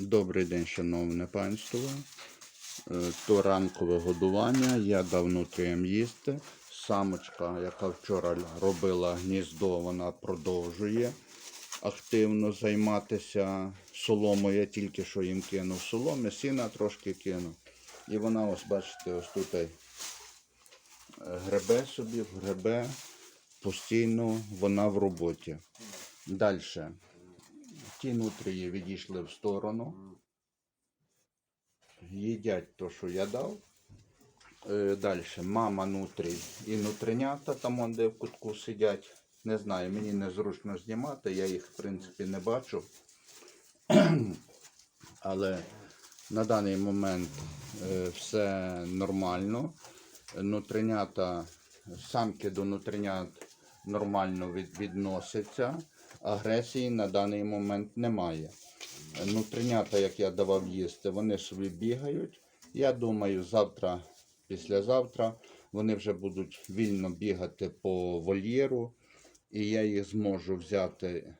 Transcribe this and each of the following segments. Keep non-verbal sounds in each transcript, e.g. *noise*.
Добрий день, шановне панство. Е, То ранкове годування. Я дав нутріям їсти. Самочка, яка вчора робила гніздо, вона продовжує активно займатися соломою. Я тільки що їм кинув соломи, сіна трошки кинув. І вона, ось бачите, ось тут гребе собі, гребе, постійно вона в роботі. Далі. Ті нутрії відійшли в сторону. Їдять то, що я дав. Е, Далі. Мама нутрій і нутринята, там он, де в кутку сидять. Не знаю, мені незручно знімати, я їх в принципі не бачу. *clears throat* Але на даний момент е, все нормально. Нутринята, самки до нутринят нормально відносяться. Агресії на даний момент немає. Нутринята, як я давав їсти, вони собі бігають. Я думаю, завтра, післязавтра вони вже будуть вільно бігати по вольєру, і я їх зможу взяти е,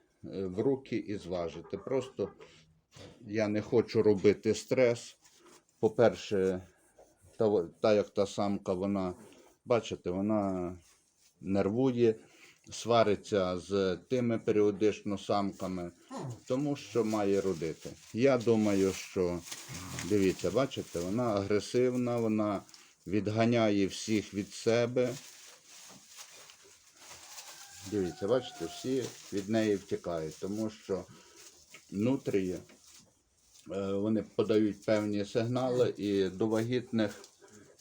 в руки і зважити. Просто я не хочу робити стрес. По-перше, та, та як та самка, вона, бачите, вона нервує, свариться з тими періодично самками, тому що має родити. Я думаю, що дивіться, бачите, вона агресивна, вона відганяє всіх від себе. Дивіться, бачите, всі від неї втікають, тому що нутрії е, вони подають певні сигнали і до вагітних,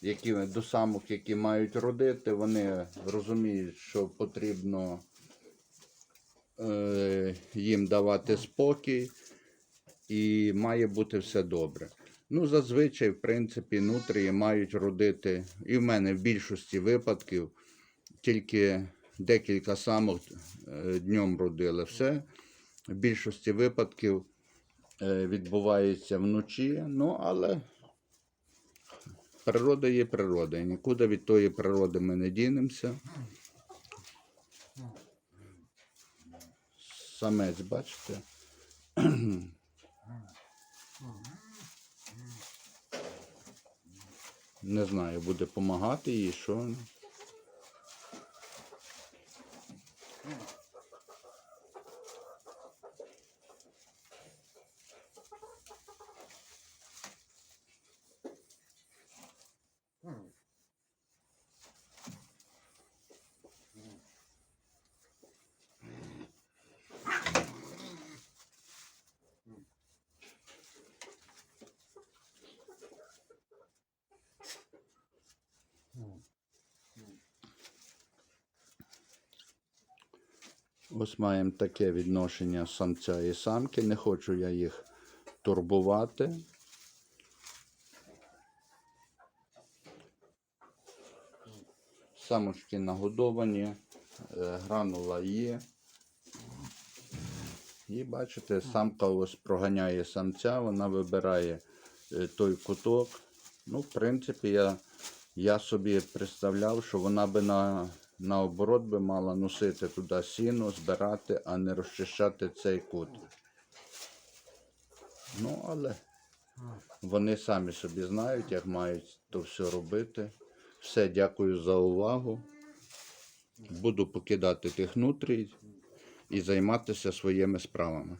які, до самок, які мають родити, вони розуміють, що потрібно е, їм давати спокій і має бути все добре. Ну, зазвичай, в принципі, нутрії мають родити, і в мене в більшості випадків тільки декілька самок е, днем родили. Все. В більшості випадків е, відбувається вночі, ну, але природа є природа, і нікуди від тої природи ми не дінемося. Самець, бачите? Не знаю, буде допомагати їй, що. Ось маємо таке відношення самця і самки. Не хочу я їх турбувати. Самочки нагодовані, е, гранула є. І бачите, самка ось проганяє самця, вона вибирає е, той куток. Ну, в принципі, я, я собі представляв, що вона би на, наоборот би мала носити туди сіно, збирати, а не розчищати цей кут. Ну, але вони самі собі знають, як мають то все робити. Все, дякую за увагу. Буду покидати тих нутрій і займатися своїми справами.